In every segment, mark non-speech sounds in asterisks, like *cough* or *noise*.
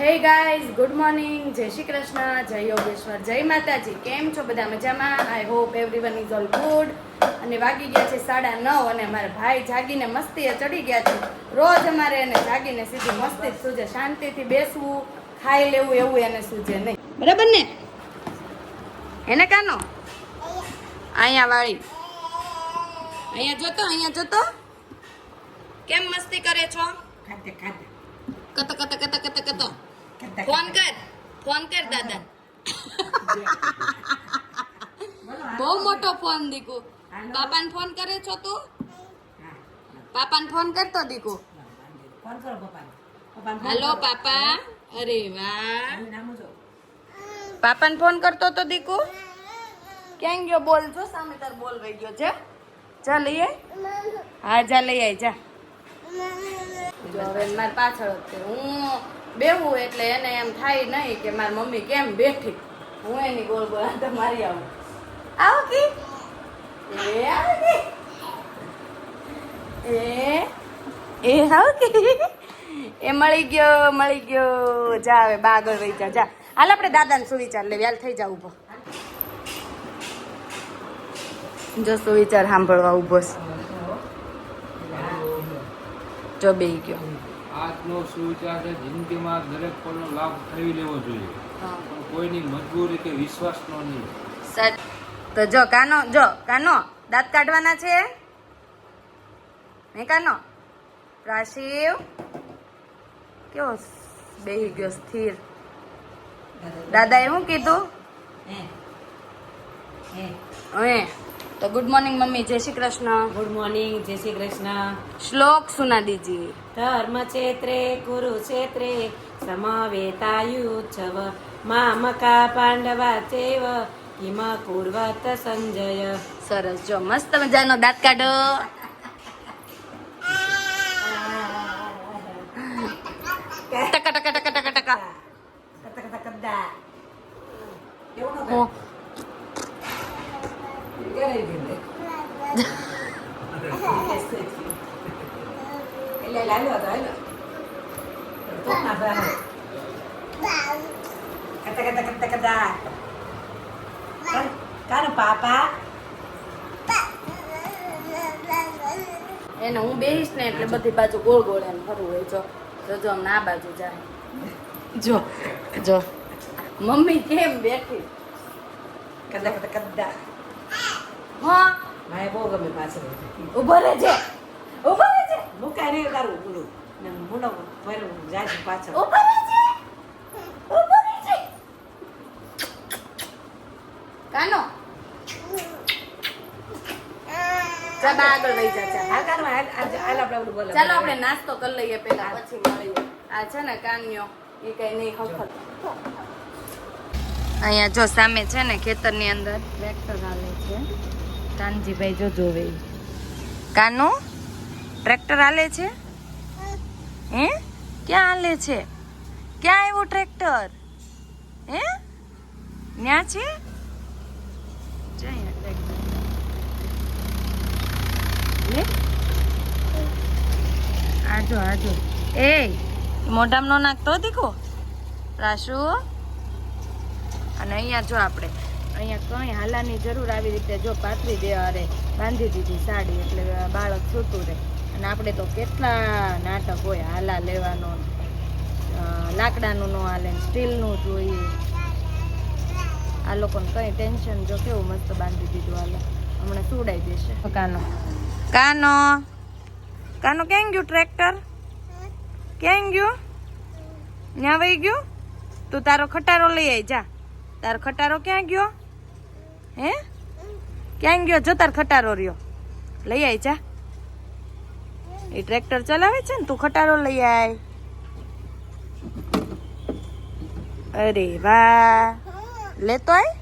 Hey guys good morning જય શ્રી કૃષ્ણ. જય યોગેશ્વર. જય માતાજી. કેમ છો બધા મજામાં? I hope everyone is all good અને વાગી ગયા છે સાડા નવ અને મારા ભાઈ જાગીને મસ્તીએ ચડી ગયા છે. રોજ અમારે એને જાગીને સીધી મસ્તી સૂજે. શાંતિથી બેસવું ખાઈ લેવું એવું એને સૂજે નહીં. બરાબર ને? એને કાનો? અહીંયા વાળી. અહીંયા જોતો અહીંયા જોતો. કેમ મસ્તી કરે છો? ખાતે ખાતે કતો કતો કતો કતો કતો. ખાતે ફોન કર ફોન કર દાદા બહુ મોટો ફોન દીકુ પાપાને ફોન કરે છો તું પાપાને ફોન કરતો દીકુ ફોન કરો પપ્પાને પપ્પાને ફોન હાલો. પાપા અરે વાહ? પાપાને ફોન કરતો તો દીકુ ક્યાં ગયો બોલ જો સામે તાર બોલ રહી ગયો છે જા લઈએ હા જા લઈ આવી જા જો હવે મારી પાછળ હું બેહું એટલે એને એમ થાય નહીં કે મારી મમ્મી કેમ બેઠી? હું એની ગોળ ગોળ તો મારી આવું. આવો કી? એ આવો કી? એ? એ આવો કી? એ મળી ગયો મળી ગયો. જા હવે બા આગળ વહી જા જા. હાલ આપણે દાદાને સુવિચાર લેવી. હાલ થઈ જા ઊભો. જો સુવિચાર સાંભળવા ઊભો છે. જો બે ગયો. આજનો સુવિચાર છે જિંદગીમાં દરેક પળનો લાભ ઉઠાવી લેવો જોઈએ. પણ કોઈની મજબૂરી કે વિશ્વાસનો નહીં. તો જો કાનો જો કાનો દાંત કાઢવાના છે? હે કાનો? પ્રાશિવ? કેવો બેહી ગયો સ્થિર. દાદાએ શું કીધું? હે. હે. હે. તો ગુડ મોર્નિંગ મમ્મી જય શ્રી કૃષ્ણ ગુડ મોર્નિંગ જય શ્રી કૃષ્ણ શ્લોક સુના દીજી ધર્મ ક્ષેત્રે કુરુક્ષેત્રે સમવેતાયુચ્છવ મામકા પાંડવા ચેવ કિમ કુર્વત સંજય સરસ જો મસ્ત મજાનો દાંત કાઢો ટકા ટકા ટકા ટકા ટકા ટકા ટકા કદા એવું ન હો. એટલે લાલ્યો હતો હાલો તો ના ભાઈ કતા કતા કાન- પાપા. એને હું બેહીશ ને એટલે બધી બાજુ ગોળ ગોળ એમ ફરવું હોય. જો જો જો આમ ના બાજુ જાય. જો જો. મમ્મી કેમ બેઠી? કદા કદા કદા હા. મારે બહુ ગમે પાછળ ઊભો. રહેજે ઊભો રહેજે મુકાઈ નહીં તારું પૂરું ને મુનો ભરું જાય પાછળ. ઊભો રહેજે કાનો જા બા આગળ વહી જા જા હાલ કાનમાં હાલ હાલ હાલ આપણે આપણું ચાલો આપણે નાસ્તો કરી લઈએ પેલા પછી મળીએ. આ છે ને કાન્યો. એ કઈ નહીં હખત અહીંયા જો સામે છે ને ખેતરની અંદર. ટ્રેક્ટર હાલે છે. કાનજીભાઈ જો જોવે કાનો? ટ્રેક્ટર હાલે છે? હે? ક્યાં હાલે છે? ક્યાં આવ્યું ટ્રેક્ટર? હે? ન્યા છે જો અહીંયા ટ્રેક્ટર લે આજો આજો. એ મોઢામાં નો નાખતો દીખો રાશુ. અને અહીંયા જો આપણે. અહીંયા કંઈ હાલાની જરૂર આવી રીતે જો પાથરી દેવા અરે. બાંધી દીધી સાડી એટલે બાળક સૂતું રહે. અને આપણે તો કેટલા નાટક હોય હાલા લેવાનો. લાકડાનું ન હાલે સ્ટીલનું જોઈએ આ લોકોને કંઈ ટેન્શન જો કેવું મસ્ત બાંધી દીધું હાલે. હમણાં સુડાઈ દેશે. કાનો કાનો. કાનો કેમ ગયું ટ્રેક્ટર? કેમ ગયું? ન્યા વહી ગયું? તું તારો ખટારો લઈ આવી જા. તારો ખટારો ક્યાં ગયો? હે? ક્યાં ગયો? જો તાર ખટારો રહ્યો. લઈ આવી જા. એ ટ્રેક્ટર ચલાવે છે ને, તું ખટારો લઈ આય. અરે વાહ. લેતો આય?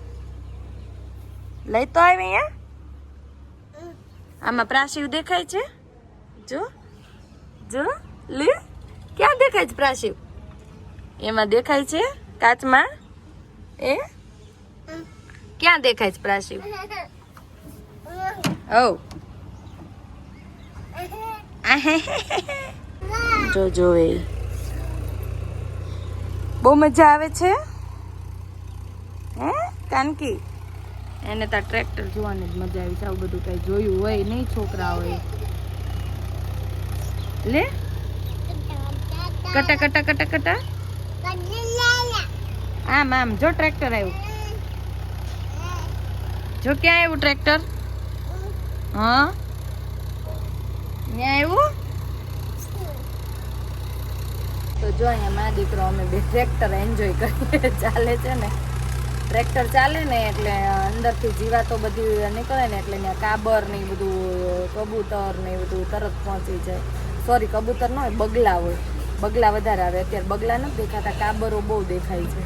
લેતો આય અહીંયા? આમાં પ્રાશિવ દેખાય છે? જો જો લે ક્યાં દેખાય છે પ્રાશિવ? એમાં દેખાય છે કાચમાં? એ? ક્યાં દેખાય છે પ્રાશિવ? ઓ. *laughs* જો જો એ. બહુ મજા આવે છે? હે કાનકી? એને તો ટ્રેક્ટર જોવાની જ મજા આવી છે. આવું બધું કઈ જોયું હોય નહીં છોકરાઓએ. લે? કટા કટા કટા કટા? આમ આમ, જો ટ્રેક્ટર આવ્યું. જો ક્યાં આવ્યું ટ્રેક્ટર હા? ત્યાં આવ્યું? તો જો અહીંયા મા દીકરો, અમે બે ટ્રેક્ટર એન્જોય કરીએ. ચાલે છે ને? ટ્રેક્ટર ચાલે ને એટલે અંદરથી જીવાતો બધી નીકળે ને એટલે ત્યાં કાબર ને બધું કબૂતર ને એ બધું તરત પહોંચી જાય. સોરી કબૂતર ન હોય બગલા હોય. બગલા વધારે આવે. અત્યારે બગલા નથી દેખાતા કાબરો બહુ દેખાય છે.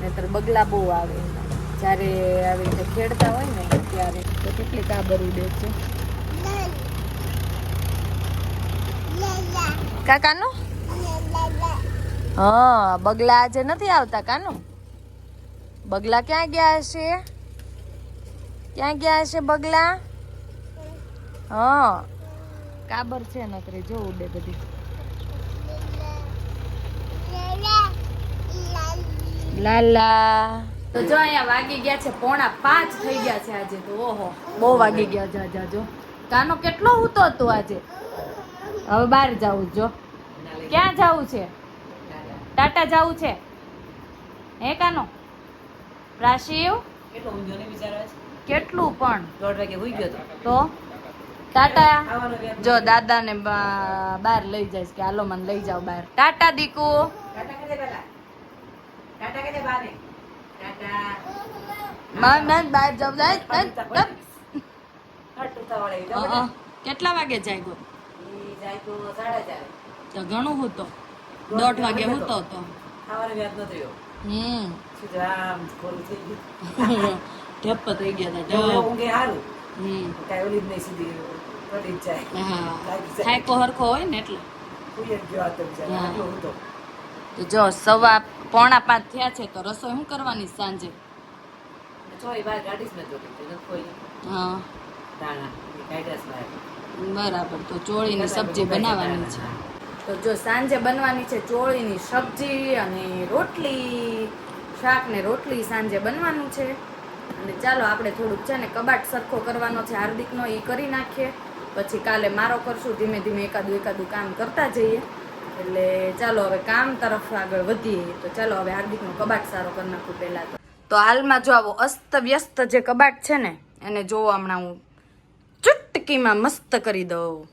નહીતર બગલા બહુ આવે જ્યારે આવી રીતે ખેડતા હોય ને ત્યારે તો કેટલી કાબર ઉડે છે. કાકાનું? હા બગલા આજે નથી આવતા કાનું? બગલા ક્યાં ગયા હશે? ક્યાં ગયા હશે બગલા? હા. કાબર છે નકરી, જો ઉડે બધી. લાલા. તો જો અહીંયા વાગી ગયા છે, પોણા પાંચ થઈ ગયા છે આજે તો, ઓહો. બહુ વાગી ગયા જા જા. જો કાનો કેટલો ઉતો હતો આજે? હવે બહાર જવું જો. ક્યાં જવું છે? ટાટા જવું છે? હે કાનો? રાશિવ કેટલો પણ. દોઢ વાગે હોઈ ગયો તો. ટાટા? જો દાદાને ને બહાર લઈ જાય કે હાલો મને લઈ જાઓ બહાર. ટાટા દીકુ. કેટલા વાગે જાય ગો ઘણું હું તો. દોઢ વાગે હું તો હમ. થઈ ગયું. *laughs* હતા જો ઊંઘે હારું. હમ. કાંઈ ઓલી જ નહીં સીધી પડી જાય. હા. લાગી હરખો હોય ને એટલે. હુઈ જ ગયો આ તો બિચારો. હા. આટલો ઊંધો. તો જો સવા પોણા પાંચ થયા છે તો રસોઈ શું કરવાની સાંજે? હા. બરાબર તો ચોળીની સબ્જી બનાવવાની છે. તો જો સાંજે બનવાની છે ચોળીની સબ્જી અને રોટલી. શાક ને રોટલી સાંજે બનવાનું છે. અને ચાલો આપણે થોડુંક છે ને કબાટ સરખો કરવાનો છે, હાર્દિકનો એ કરી નાખીએ. પછી કાલે મારો કરશું, ધીમે ધીમે એકાદું એકાદું કામ કરતા જઈએ. એટલે ચાલો હવે કામ તરફ આગળ વધીએ. તો ચાલો હવે હાર્દિકનો કબાટ સારો કરી નાખું પહેલાં તો. તો હાલમાં જો આવો અસ્ત વ્યસ્ત જે કબાટ છે ને, એને જોવો હમણાં હું. ચુટકીમાં મસ્ત કરી દઉં.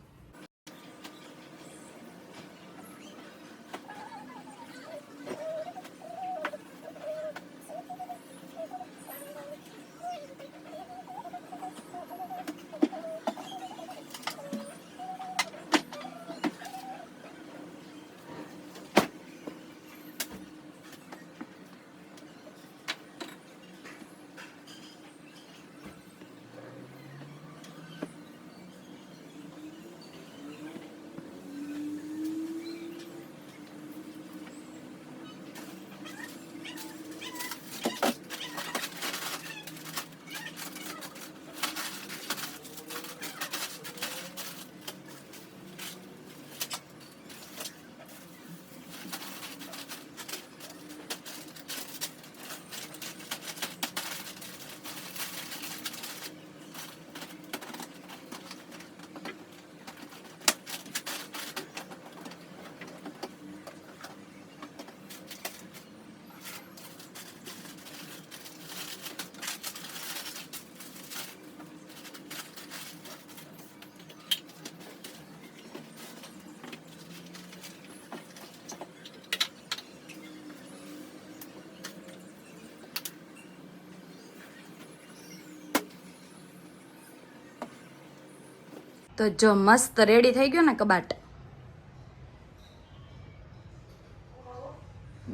તો જો મસ્ત રેડી થઈ ગયો ને કબાટ.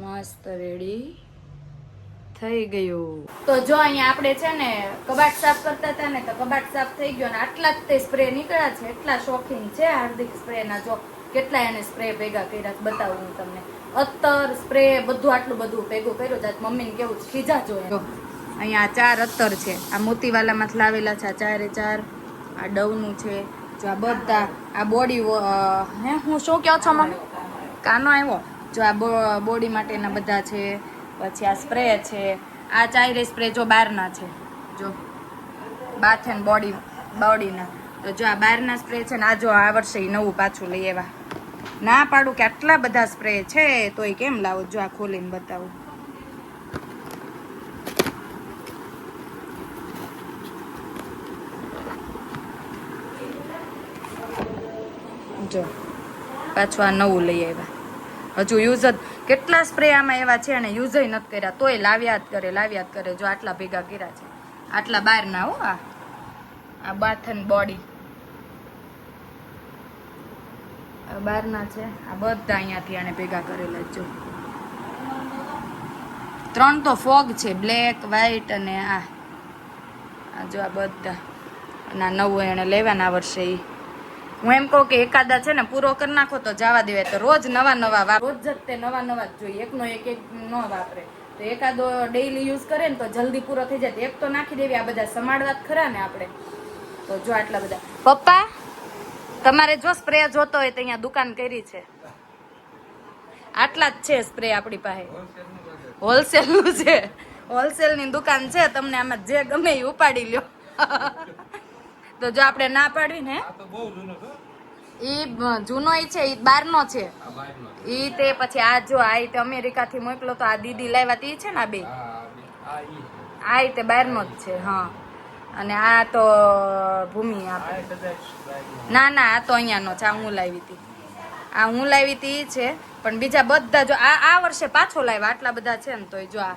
મસ્ત રેડી થઈ ગયું. તો જો અહીંયા આપણે છે ને કબાટ સાફ કરતા હતા ને તો કબાટ સાફ થઈ ગયો ને આટલા જ તે સ્પ્રે નીકળ્યા છે, એટલા શોખીન છે હાર્દિક સ્પ્રે ના. જો કેટલા એને સ્પ્રે ભેગા કર્યા બતાવું હું તમને. અત્તર સ્પ્રે બધું આટલું બધું ભેગું કર્યું છે. મમ્મીને કેવું ખીજા જો અહીંયા આ ચાર અત્તર છે. આ મોતીવાલામાંથી લાવેલા છે. આ ચારે ચાર. આ ડવનું છે. જો આ બધા, આ બોડી હે, હું શું કહો છો મમ્મી? કાનો આવ્યો? જો આ બોડી માટેના બધા છે, પછી આ સ્પ્રે છે, આ ચાયરે સ્પ્રે જો બહારના છે, જો બાથ એન્ડ બોડી બોડીના તો જો આ બહારના સ્પ્રે છે ને, આ જો આ વર્ષે નવું પાછું લઈ આવ્યા. ના પાડું કે આટલા બધા સ્પ્રે છે, તોય કેમ લાવો? જો આ ખોલીને બતાવું. જો, પાછું આ નવું લઈ આવ્યા. હજુ યુઝ જ, કેટલા સ્પ્રે આમાં એવા છે અને યુઝ નથી કર્યા, તોય લાવ્યા જ કરે, લાવ્યા જ કરે, જો આટલા ભેગા કર્યા છે. આટલા બહાર ના હો આ. આ બાથ એન્ડ બોડી બહારના છે. આ બધા અહીંયાથી આને ભેગા કરેલા જ. ત્રણ તો ફોગ છે બ્લેક વ્હાઈટ અને આ. જો આ બધા. અને આ નવું એણે લેવાના વર્ષે ઈ. હું એમ કહું કે એકાદા છે ને પૂરો કરી નાખો તો જવા દેવાય. તો રોજ નવા નવા વાપ રોજ જ તે નવા નવા જ જોઈએ. એકનો એક એક ન વાપરે. તો એકાદો ડેઈલી યુઝ કરે ને તો જલ્દી પૂરો થઈ જાય. એક તો નાખી દેવી. આ બધા સમાડવા જ ખરા ને આપણે. તો જો આટલા બધા. પપ્પા, તમારે જો સ્પ્રે જોતો હોય તો અહીંયા દુકાન કરી છે. આટલા જ છે સ્પ્રે આપણી પાસે. હોલસેલનું છે. હોલસેલની દુકાન છે. તમને આમાં જે ગમે એ ઉપાડી લ્યો. *laughs* તો જો આપણે ના પાડવી ને ઈ જૂનો ઈ છે ઈ બારનો છે. ઈ તે પછી આ જો આ તે અમેરિકા થી મોકલો તો આ દીદી લાવ્યા તી છે ને આ બે? આ તે બારનો જ છે હા. અને આ તો ભૂમિ આપણે આપે ના ના આ તો અહીંયાનો છે આ હું લાવી હતી આ હું લાવી હતી છે પણ બીજા બધા જો આ આ વર્ષે પાછો લાવ્યા આટલા બધા છે ને તોય જો આ.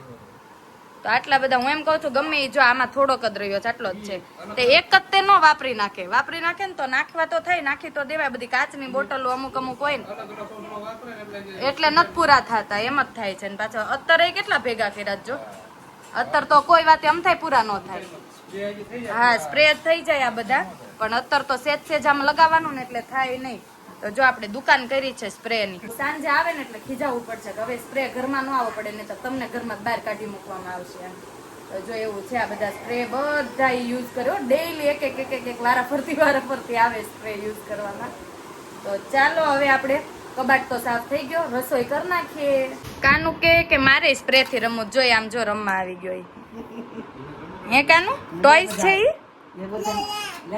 તો આટલા બધા હું એમ કહું છું, ગમે એ જો આમાં થોડોક જ રહ્યો છે, આટલો જ છે. તે એક જ તે નો વાપરી નાખે. વાપરી નાખે ને તો નાખવા તો થાય, નાખી તો દેવાય. બધી કાચની બોટલો અમુક અમુક હોય ને. એટલે નથી પૂરા થતા, એમ જ થાય છે ને પાછો. અત્યારે કેટલા ભેગા કર્યા જો? અત્યારે તો કોઈ વાતે એમ થાય પૂરા ન થાય. હા, સ્પ્રે થઈ જાય આ બધા. પણ અત્યારે તો સેજ સેજ આમ લગાવવાનું ને એટલે થાય નહીં. તો જો આપણે દુકાન કરી છે સ્પ્રે ની. સાંજે આવે ને એટલે ખીજાવવું પડશે કે હવે સ્પ્રે ઘરમાં ન આવવો પડે ને તો તમને ઘરમાં બહાર કાઢી મૂકવામાં આવશે તો જો એવું છે આ બધા સ્પ્રે બધા યુઝ કર્યો. ડેઈલી એક એક એક એક એક વારા ફરતી વારા ફરતી આવે સ્પ્રે યુઝ કરવામાં. તો ચાલો હવે આપણે કબાટ તો સાફ થઈ ગયો. રસોઈ કરી નાખીએ. કાનું કે કે મારે સ્પ્રે થી રમવું જોઈએ આમ જો રમવા આવી ગયો હે કાનું? ટોયસ છે ઈ?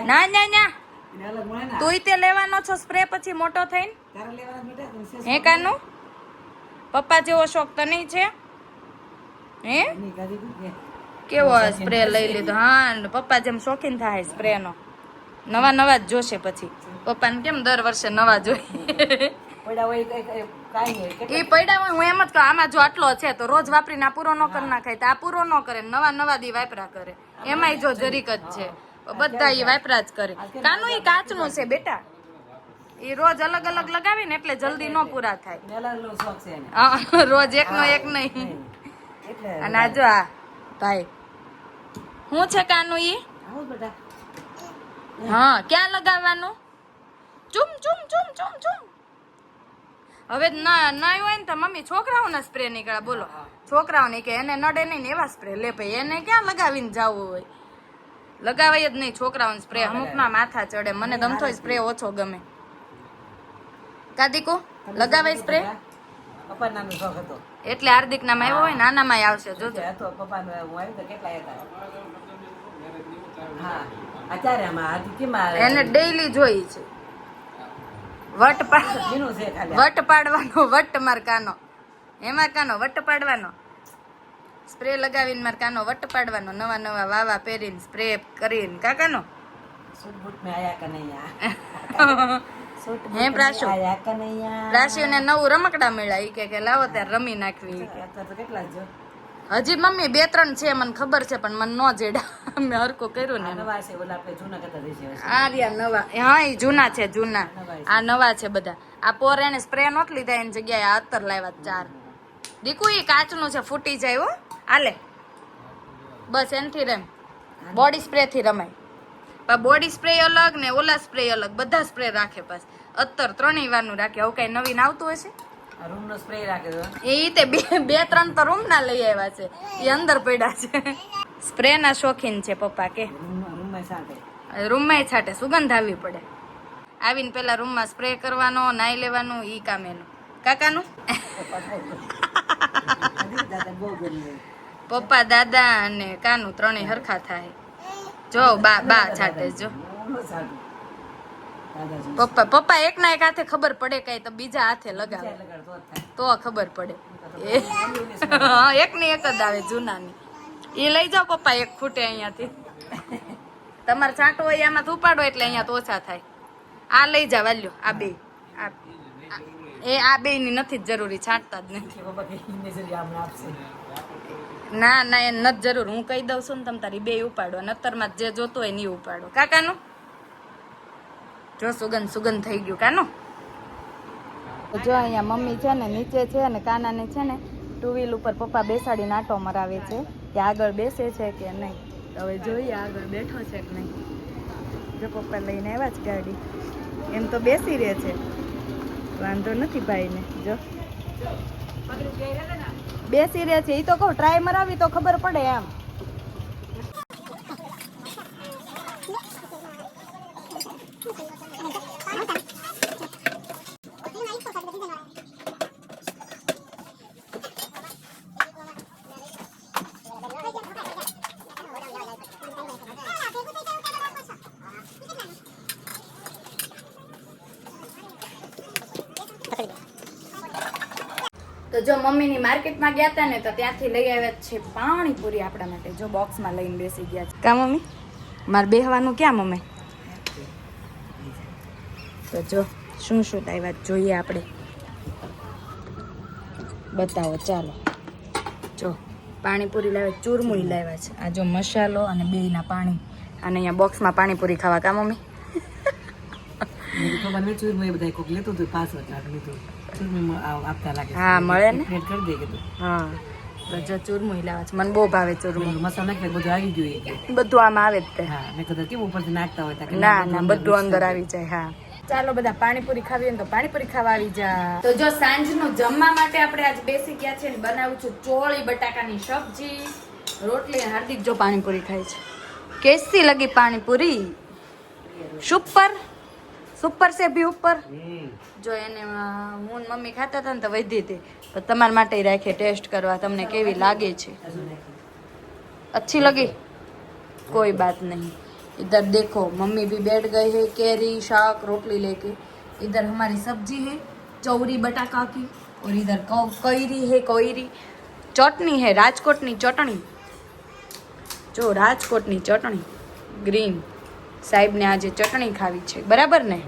ના ના ના. તુંય તે લેવાનો છો સ્પ્રે પછી મોટો થઈને? હે કાનું? પપ્પા જેવો શોખ તો નહીં છે? હે? કેવો સ્પ્રે લઈ લીધો? હા પપ્પા જેમ શોખીન થાય સ્પ્રે નો નવા નવા જ જોશે પછી. પપ્પાને કેમ દર વર્ષે નવા જોઈએ એ પડ્યા હોય હું એમ જ કહું આમાં જો આટલો છે તો રોજ વાપરીને આ પૂરો ન કરી નાખાય તો આ પૂરો ન કરે નવા નવા દી વાપરા કરે. એમાંય જો જરીક જ છે. બધા એ વાપરા જ કરે. કાનું એ કાચનું છે બેટા? એ રોજ અલગ અલગ લગાવી ને એટલે જલ્દી ન પૂરા થાય. રોજ એક હા, એકનો એક નહીં. અને આ જો આ ભાઈ. શું છે કાનું ઈ? હા ક્યાં લગાવવાનું? ચુમ ચુમ ચુમ ચુમ ચુમ. હવે ના ના હોય ને તો મમ્મી છોકરાઓના સ્પ્રે નીકળ્યા બોલો. છોકરાઓને કે એને નડે નહીં ને એવા સ્પ્રે લે ભાઈ એને ક્યાં લગાવીને જવું હોય? લગાવાય જ નહીં છોકરાઓને સ્પ્રે અમુકના માથા ચડે. મને ગમતો સ્પ્રે ઓછો ગમે. કાદીકુ લગાવાય સ્પ્રે પપ્પા શોખ હતો. એટલે હાર્દિક નામ આવ્યો હોય નાનામાં આવશે જોજો. જે હતો પપ્પાનો હું આવ્યો તો કેટલા હતા? હા અત્યારે આમાં હાથી કેમ એને ડેઈલી જોઈ છે. વટ પાડ વટ પાડવાનો વટ માર કાનો. એમાં કાનો વટ પાડવાનો. સ્પ્રે લગાવીને મારે કાનો વટ પાડવાનો નવા નવા વાવા પહેરીને સ્પ્રે કરીને. કાકાનો? હે પ્રાશુ? નવું રમકડા મળ્યા. એ કે લાવો ત્યારે રમી નાખવી. હજી મમ્મી બે ત્રણ છે મને ખબર છે પણ મને નો જેડા. મેં હરકો કર્યું ને નવા આ રહ્યા નવા. હા એ જૂના છે જૂના. આ નવા છે. બધા. આ પોર એને સ્પ્રે નહોત લીધા એની જગ્યાએ આ અત્તર લાવ્યા ચાર. દીકુ એ કાચનું છે ફૂટી જાય હો. આલે. બસ એનથી રમ. બોડી સ્પ્રે થી રમાય. પણ બોડી સ્પ્રે અલગ ને ઓલા સ્પ્રે અલગ બધા સ્પ્રે રાખે બસ. અત્તર ત્રણેય વારનું રાખે. આવું કઈ નવીન આવતું હશે? આ રૂમનો સ્પ્રે રાખે એ રીતે બે બે ત્રણ તો રૂમ ના લઈ આવ્યા છે. એ અંદર પડ્યા છે. સ્પ્રે ના શોખીન છે પપ્પા કે. રૂમમાં છાટે. સુગંધ આવવી પડે. આવીને પેલા રૂમમાં સ્પ્રે કરવાનો નાઈ લેવાનું ઈ કામ એનું. કાકાનું? *laughs* પપ્પા, દાદા અને કાનું ત્રણેય હરખા થાય. જો, બા બા છાટે જો. પપ્પા પપ્પા એક ના એક હાથે ખબર પડે કઈ તો બીજા હાથે લગાવે. તો ખબર પડે. એક ની એક જ આવે જૂનાની. એ લઈ જાઓ પપ્પા, એક ખૂટે અહીંયાથી. તમારે છાંટો હોય આમાં ઉપાડો એટલે અહીંયા તો ઓછા થાય. આ લઈ જાવ વાલ્યો, આ બે. એ આ બે ની નથી જરૂરી, છાંટતા જ નહીં કે બાબા કે નજરી આમ આપશે ના ના, એ નથી જરૂર. હું કહી દઉં છું ને તમે તારી બે ઉપાડો. નતરમાં જે જોતો હોય નહીં ઉપાડો. કાકાનું જો સુગંધ સુગંધ થઈ ગયું. કાનો? જો અહીંયા મમ્મી છે ને, નીચે છે અને કાનાને છે ને ટુ વ્હીલ ઉપર પપ્પા બેસાડીને આટો મરાવે છે કે આગળ બેસે છે કે નહીં. હવે જોઈએ આગળ બેઠો છે કે નહીં. જો પપ્પા લઈને આવ્યા જ ગાડી. એમ તો બેસી રહે છે. વાંધો નથી ભાઈને. જો. બેસી રહે છે. એ તો કહું ટ્રાય મરાવી તો ખબર પડે એમ. મમ્મીની માર્કેટમાં ગયા હતા ને તો ત્યાંથી લઈ આવ્યા છે પાણીપુરી આપણા માટે, જો બોક્સમાં લઈને બેસી ગયા છે. કા મમ્મી? મારે બેહવાનું ક્યાં મમ્મી? તો જો, શું શું લાવ્યા જોઈએ આપણે? બતાવો, ચાલો. જો, પાણીપુરી લાવ્યા ચૂરમુઈ લાવ્યા છે. આ જો મસાલો અને બેયના પાણી. અને અહીંયા બોક્સમાં પાણીપુરી ખાવા, કા મમ્મી? મેં તો મને ચૂરમું એ બધા કોક લેતું હતું પાંચ વર્ષ લીધું. આપતા લાગે હા, મળે ને? કરી દે કીધું હા. તો જો ચૂરમુઈ લાવ્યા છે. મને બહુ ભાવે ચૂરમુઈ મસાલો નાખી બધું આવી ગયું બધું આમ આવે જ તે. હા મેં કેવું ઉપરથી નાખતા હોય ના ના બધું અંદર આવી જાય હા. ચાલો બધા પાણીપુરી ખાવી હોય ને તો પાણીપુરી ખાવા આવી જા. તો જો સાંજનું જમવા માટે આપણે આજ બેસી ગયા છે ને બનાવું છું ચોળી બટાકાની સબ્જી રોટલી હાર્દિક. જો પાણીપુરી ખાય છે. કેસી લગી પાણીપુરી? સુપર સુપર છે ભી ઉપર જો એને અ, હું ને મમ્મી ખાતા હતા ને તો વધી હતી પણ તમારા માટે રાખે ટેસ્ટ કરવા તમને કેવી લાગે છે अच्छी लगी कोई बात नहीं इधर देखो मम्मी भी बैठ गए हैं कैरी शाक रोटली लेके इधर हमारी सब्जी है चौरी बटाका की और इधर कौ- कैरी है कोयरी चटनी है राजकोटनी चटनी જો રાજકોટની ચટણી ગ્રીન સાહેબને આજે ચટણી ખાવી છે. બરાબર ને?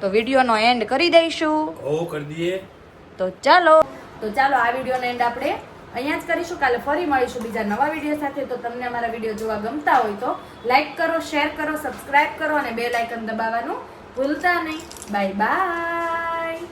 તો વિડીયોનો એન્ડ કરી દઈશું. કરી દઈએ. તો ચાલો. તો ચાલો આ વિડીયોનો એન્ડ આપણે અહીંયા જ કરીશું. કાલે ફરી મળીશું બીજા નવા વીડિયો સાથે. તો તમને અમારા વીડિયો જોવા ગમતા હોય તો લાઈક કરો શેર કરો સબસ્ક્રાઇબ કરો અને બે લાઇકન દબાવવાનું ભૂલતા નહીં. Bye bye